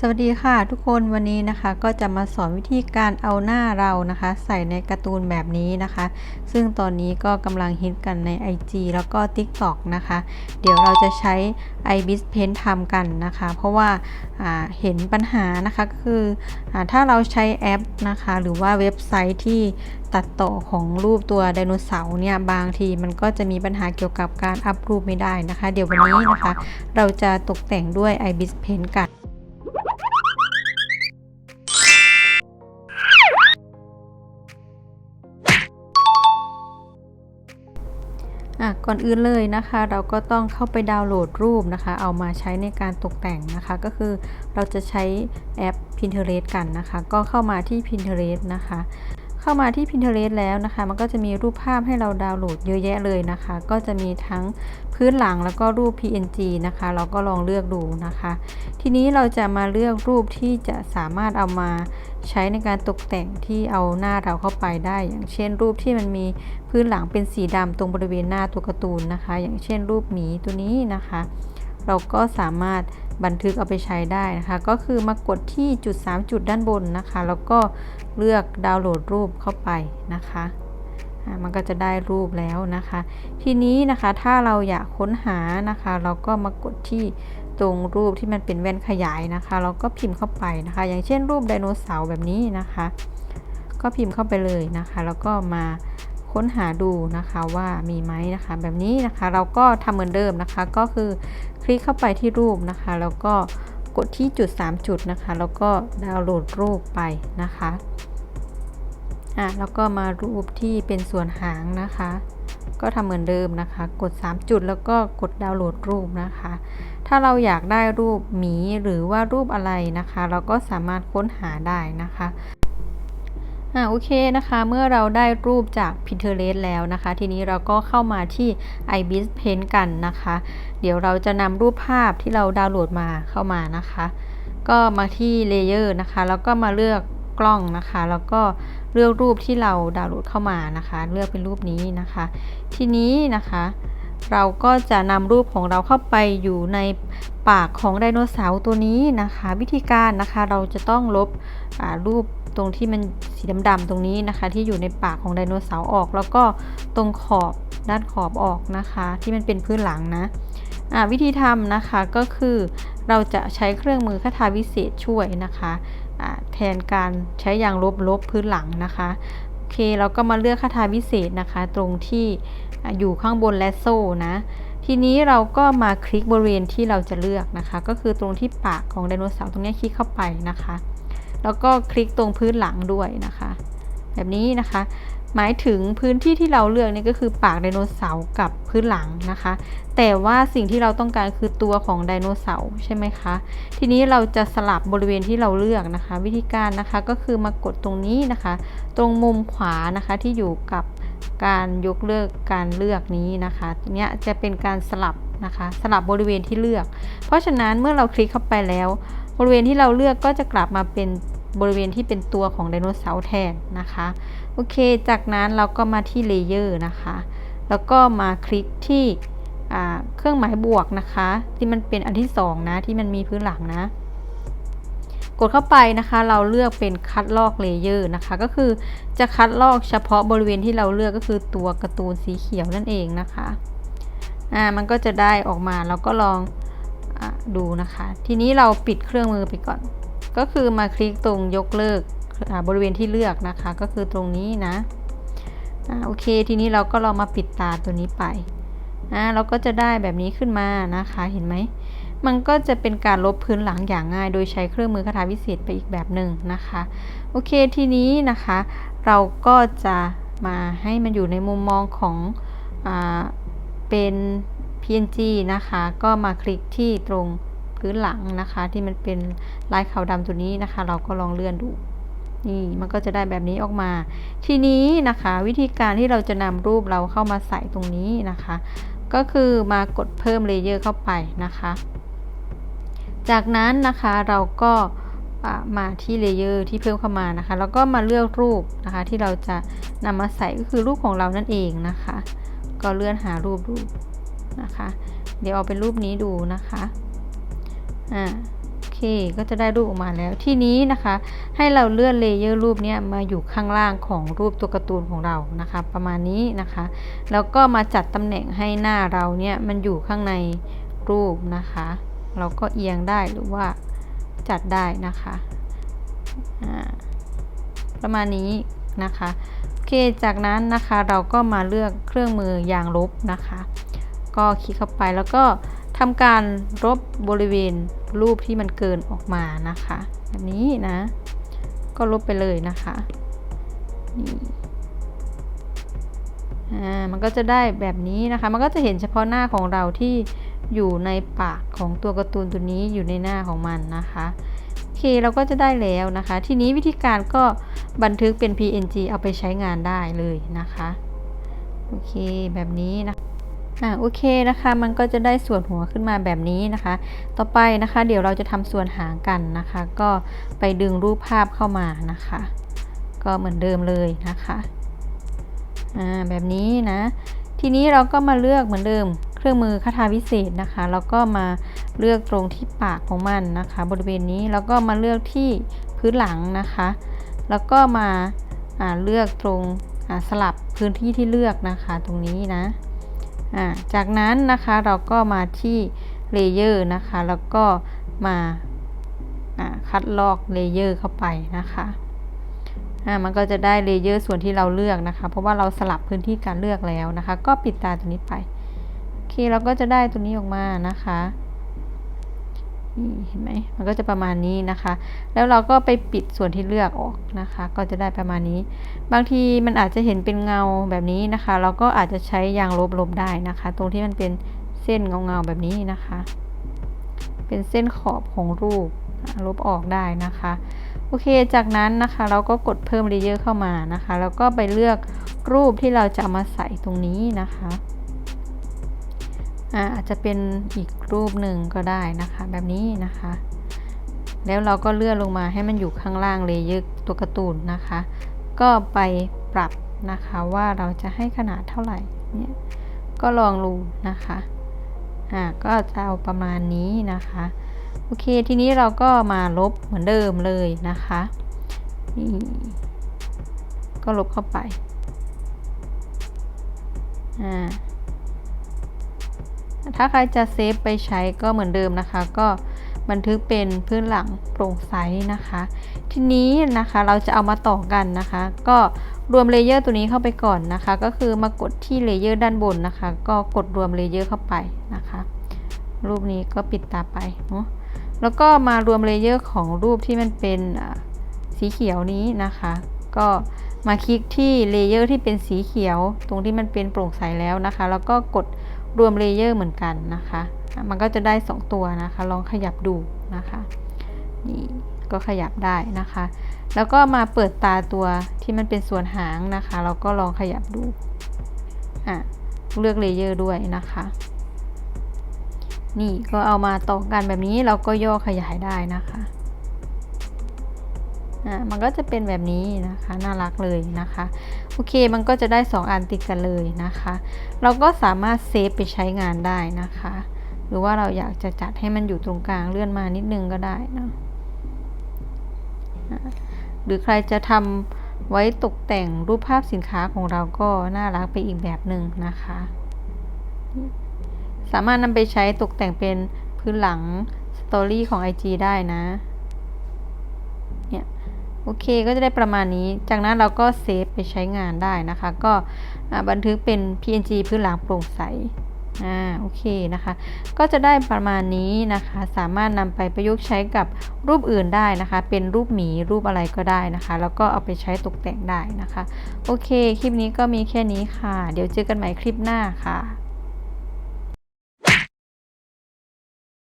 สวัสดีค่ะทุกคนวันนี้นะคะก็จะมาสอนวิธีการเอาหน้าเรานะคะ ใส่ในการ์ตูนแบบนี้นะคะ ซึ่งตอนนี้ก็กำลังฮิตกันใน IG แล้วก็ TikTok นะคะ เดี๋ยวเราจะใช้ iBis Paint ทำกันนะคะ เพราะว่าเห็นปัญหานะคะคืออถ้าเราใช้แอปนะคะ หรือว่าเว็บไซต์ที่ตัดต่อของรูปตัวไดโนเสาร์เนี่ยบางทีมันก็จะมีปัญหาเกี่ยวกับการอัพรูปไม่ได้นะคะ เดี๋ยววันนี้นะคะ เราจะตกแต่งด้วย iBis Paint กัน อะก่อนอื่นเลยนะคะ เราก็ต้องเข้าไปดาวน์โหลดรูปนะคะ เอามาใช้ในการตกแต่งนะคะ ก็คือเราจะใช้แอป Pinterest กันนะคะ ก็เข้ามาที่ Pinterest นะคะ เข้ามาที่ Pinterest แล้วนะคะ มันก็จะมีรูปภาพให้เราดาวน์โหลดเยอะแยะเลยนะคะ ก็จะมีทั้งพื้นหลังแล้วก็รูป PNG นะคะ เราก็ลองเลือกดูนะคะ ทีนี้เราจะมาเลือกรูปที่จะสามารถเอามาใช้ในการตกแต่งที่เอาหน้าเราเข้าไปได้ อย่างเช่น รูปที่มันมีพื้นหลังเป็นสีดำตรงบริเวณหน้าตัวการ์ตูนนะคะ อย่างเช่น รูปหมีตัวนี้นะคะ เราก็สามารถบันทึกเอาไปใช้ได้นะคะ ก็คือมากดที่จุด 3 จุดด้านบนนะคะ แล้วก็เลือกดาวน์โหลดรูปเข้าไปนะคะมันก็จะได้รูปแล้วนะคะ ทีนี้นะคะถ้าเราอยากค้นหานะคะ เราก็มากดที่ตรงรูปที่มันเป็นแว่นขยายนะคะ เราก็พิมพ์เข้าไปนะคะ อย่างเช่นรูปไดโนเสาร์แบบนี้นะคะ ก็พิมพ์เข้าไปเลยนะคะ แล้วก็มา ค้นหาดูนะคะว่ามีไหมนะคะแบบนี้นะคะเราก็ทำเหมือนเดิมนะคะ ก็คือคลิกเข้าไปที่รูปนะคะ แล้วก็กดที่จุด 3 จุดนะคะ แล้วก็ดาวน์โหลดรูปไปนะคะอะแล้วก็มารูปที่เป็นส่วนหางนะคะ ก็ทำเหมือนเดิมนะคะ กด 3 จุดแล้วก็กดดาวน์โหลดรูปนะคะ ถ้าเราอยากได้รูปหมีหรือว่ารูปอะไรนะคะ เราก็สามารถค้นหาได้นะคะ อ่าโอเคนะคะเมื่อเราได้รูปจาก Pinterest แล้วนะคะ ทีนี้เราก็เข้ามาที่ iBis Paint กันนะคะ เดี๋ยวเราจะนำรูปภาพที่เราดาวน์โหลดมาเข้ามานะคะ ก็มาที่ Layer นะคะ แล้วก็มาเลือกกล้องนะคะ แล้วก็เลือกรูปที่เราดาวน์โหลดเข้ามานะคะ เลือกเป็นรูปนี้นะคะ ทีนี้นะคะเราก็จะนำรูปของเราเข้าไปอยู่ในปากของไดโนเสาร์ตัวนี้นะคะ วิธีการนะคะเราจะต้องลบรูป ตรงที่มันสีดำๆตรงนี้นะคะ ที่อยู่ในปากของไดโนเสาร์ออก แล้วก็ตรงขอบด้านขอบออกนะคะ ที่มันเป็นพื้นหลังนะวิธีทำนะคะก็คือเราจะใช้เครื่องมือคาถาวิเศษช่วยนะคะแทนการใช้ยางลบลบพื้นหลังนะคะโอเคเราก็มาเลือกคาถาวิเศษนะคะ ตรงที่อยู่ข้างบนและโซ่นะทีนี้เราก็มาคลิกบริเวณที่เราจะเลือกนะคะ ก็คือตรงที่ปากของไดโนเสาร์ตรงนี้คลิกเข้าไปนะคะ แล้วก็คลิกตรงพื้นหลังด้วยนะคะ แบบนี้นะคะ หมายถึงพื้นที่ที่เราเลือกนี่ก็คือปากไดโนเสาร์กับพื้นหลังนะคะ แต่ว่าสิ่งที่เราต้องการคือตัวของไดโนเสาร์ใช่ไหมคะ ทีนี้เราจะสลับบริเวณที่เราเลือกนะคะ วิธีการนะคะก็คือมากดตรงนี้นะคะ ตรงมุมขวานะคะที่อยู่กับการยกเลิกการเลือกนี้นะคะเนี้ยจะเป็นการสลับนะคะ สลับบริเวณที่เลือก เพราะฉะนั้นเมื่อเราคลิกเข้าไปแล้ว บริเวณที่เราเลือกก็จะกลับมาเป็นบริเวณที่เป็นตัวของไดโนเสาร์แทนนะคะ โอเค จากนั้นเราก็มาที่เลเยอร์นะคะ แล้วก็มาคลิกที่เครื่องหมายบวกนะคะ ที่มันเป็นอันที่2นะที่มันมีพื้นหลังนะกดเข้าไปนะคะเราเลือกเป็นคัดลอกเลเยอร์นะคะ ก็คือจะคัดลอกเฉพาะบริเวณที่เราเลือกก็คือตัวการ์ตูนสีเขียวนั่นเองนะคะอ่ามันก็จะได้ออกมาเราก็ลอง ดูนะคะ ทีนี้เราปิดเครื่องมือไปก่อน ก็คือมาคลิกตรงยกเลิกบริเวณที่เลือกนะคะ ก็คือตรงนี้นะโอเค ทีนี้เราก็ลองมาปิดตาตัวนี้ไปนะเราก็จะได้แบบนี้ขึ้นมานะคะเห็นไหมมันก็จะเป็นการลบพื้นหลังอย่างง่าย โดยใช้เครื่องมือคาถาวิเศษไปอีกแบบหนึ่งนะคะ โอเคทีนี้นะคะ เราก็จะมาให้มันอยู่ในมุมมองของอเป็น PNG นะคะ ก็มาคลิกที่ตรงพื้นหลังนะคะ ที่มันเป็นลายขาวดำตัวนี้นะคะ เราก็ลองเลื่อนดูนี่มันก็จะได้แบบนี้ออกมา ทีนี้นะคะวิธีการที่เราจะนำรูปเราเข้ามาใส่ตรงนี้นะคะ ก็คือมากดเพิ่มเลเยอร์เข้าไปนะคะ จากนั้นนะคะเราก็มาที่เลเยอร์ที่เพิ่มเข้ามานะคะ แล้วก็มาเลือกรูปนะคะ ที่เราจะนำมาใส่ก็คือรูปของเรานั่นเองนะคะ ก็เลื่อนหารูปรูป นะคะ เดี๋ยวเอาเป็นรูปนี้ดูนะคะอ่าโอเคก็จะได้รูปออกมาแล้วที่นี้นะคะ ให้เราเลื่อนเลเยอร์รูปเนี้ยมาอยู่ข้างล่างของรูปตัวการ์ตูนของเรานะคะ ประมาณนี้นะคะ แล้วก็มาจัดตำแหน่งให้หน้าเราเนี่ยมันอยู่ข้างในรูปนะคะ เราก็เอียงได้หรือว่าจัดได้นะคะอ่าประมาณนี้นะคะ โอเค จากนั้นนะคะเราก็มาเลือกเครื่องมือยางลบนะคะ ก็คลิกเข้าไปแล้วก็ทำการลบบริเวณรูปที่มันเกินออกมานะคะแบบนี้นะ ก็ลบไปเลยนะคะนี่อ่ามันก็จะได้แบบนี้นะคะ มันก็จะเห็นเฉพาะหน้าของเราที่อยู่ในปากของตัวการ์ตูนตัวนี้อยู่ในหน้าของมันนะคะโอเคเราก็จะได้แล้วนะคะ ทีนี้วิธีการก็บันทึกเป็น PNG เอาไปใช้งานได้เลยนะคะโอเคแบบนี้นะ อ่าโอเคนะคะมันก็จะได้ส่วนหัวขึ้นมาแบบนี้นะคะ ต่อไปนะคะเดี๋ยวเราจะทำส่วนหางกันนะคะ ก็ไปดึงรูปภาพเข้ามานะคะ ก็เหมือนเดิมเลยนะคะอ่าแบบนี้นะ ทีนี้เราก็มาเลือกเหมือนเดิมเครื่องมือคาถาวิเศษนะคะ แล้วก็มาเลือกตรงที่ปากของมันนะคะ บริเวณนี้แล้วก็มาเลือกที่พื้นหลังนะคะ แล้วก็มาเลือกตรงสลับพื้นที่ที่เลือกนะคะ ตรงนี้นะ จากนั้นนะคะเราก็มาที่เลเยอร์นะคะ แล้วก็มาคัดลอกเลเยอร์เข้าไปนะคะมันก็จะได้เลเยอร์ส่วนที่เราเลือกนะคะ เพราะว่าเราสลับพื้นที่การเลือกแล้วนะคะ ก็ปิดตาตัวนี้ไป โอเคเราก็จะได้ตัวนี้ออกมานะคะ นี่เห็นไหมมันก็จะประมาณนี้นะคะ แล้วเราก็ไปปิดส่วนที่เลือกออกนะคะ ก็จะได้ประมาณนี้ บางทีมันอาจจะเห็นเป็นเงาแบบนี้นะคะ เราก็อาจจะใช้ยางลบลบได้นะคะ ตรงที่มันเป็นเส้นเงาเงาแบบนี้นะคะ เป็นเส้นขอบของรูปลบออกได้นะคะ โอเค จากนั้นนะคะเราก็กดเพิ่มเลเยอร์เข้ามานะคะ แล้วก็ไปเลือกรูปที่เราจะมาใส่ตรงนี้นะคะ อาจจะเป็นอีกรูปหนึ่งก็ได้นะคะ แบบนี้นะคะ แล้วเราก็เลื่อนลงมาให้มันอยู่ข้างล่างเลเยอร์ตัวการ์ตูนนะคะ ก็ไปปรับนะคะว่าเราจะให้ขนาดเท่าไหร่เนี่ยก็ลองดูนะคะอ่าก็จะเอาประมาณนี้นะคะโอเคทีนี้เราก็มาลบเหมือนเดิมเลยนะคะนี่ก็ลบเข้าไปอ่า ถ้าใครจะเซฟไปใช้ก็เหมือนเดิมนะคะ ก็บันทึกเป็นพื้นหลังโปร่งใสนะคะ ทีนี้นะคะเราจะเอามาต่อกันนะคะ ก็รวมเลเยอร์ตัวนี้เข้าไปก่อนนะคะ ก็คือมากดที่เลเยอร์ด้านบนนะคะ ก็กดรวมเลเยอร์เข้าไปนะคะ รูปนี้ก็ปิดตาไปเนาะแล้วก็มารวมเลเยอร์ของรูปที่มันเป็นสีเขียวนี้นะคะ ก็มาคลิกที่เลเยอร์ที่เป็นสีเขียว ตรงที่มันเป็นโปร่งใสแล้วนะคะ แล้วก็กด รวมเลเยอร์เหมือนกันนะคะ มันก็จะได้ 2 ตัวนะคะ ลองขยับดูนะคะ นี่ก็ขยับได้นะคะ แล้วก็มาเปิดตาตัวที่มันเป็นส่วนหางนะคะ เราก็ลองขยับดูอะเลือกเลเยอร์ด้วยนะคะ นี่ก็เอามาต่อกันแบบนี้เราก็ย่อขยายได้นะคะ อ่ามันก็จะเป็นแบบนี้นะคะน่ารักเลยนะคะโอเคมันก็จะได้ 2 อันติดกันเลยนะคะ เราก็สามารถเซฟไปใช้งานได้นะคะ หรือว่าเราอยากจะจัดให้มันอยู่ตรงกลางเลื่อนมานิดนึงก็ได้นะหรือใครจะทำไว้ตกแต่งรูปภาพสินค้าของเราก็น่ารักไปอีกแบบหนึ่งนะคะ สามารถนำไปใช้ตกแต่งเป็นพื้นหลังสตอรี่ของ IG ได้นะ โอเคก็จะได้ประมาณนี้ จากนั้นเราก็เซฟไปใช้งานได้นะคะ ก็บันทึกเป็น PNG พื้นหลังโปร่งใสอ่าโอเคนะคะ ก็จะได้ประมาณนี้นะคะ สามารถนำไปประยุกต์ใช้กับรูปอื่นได้นะคะ เป็นรูปหมีรูปอะไรก็ได้นะคะ แล้วก็เอาไปใช้ตกแต่งได้นะคะ โอเค คลิปนี้ก็มีแค่นี้ค่ะ เดี๋ยวเจอกันใหม่คลิปหน้าค่ะ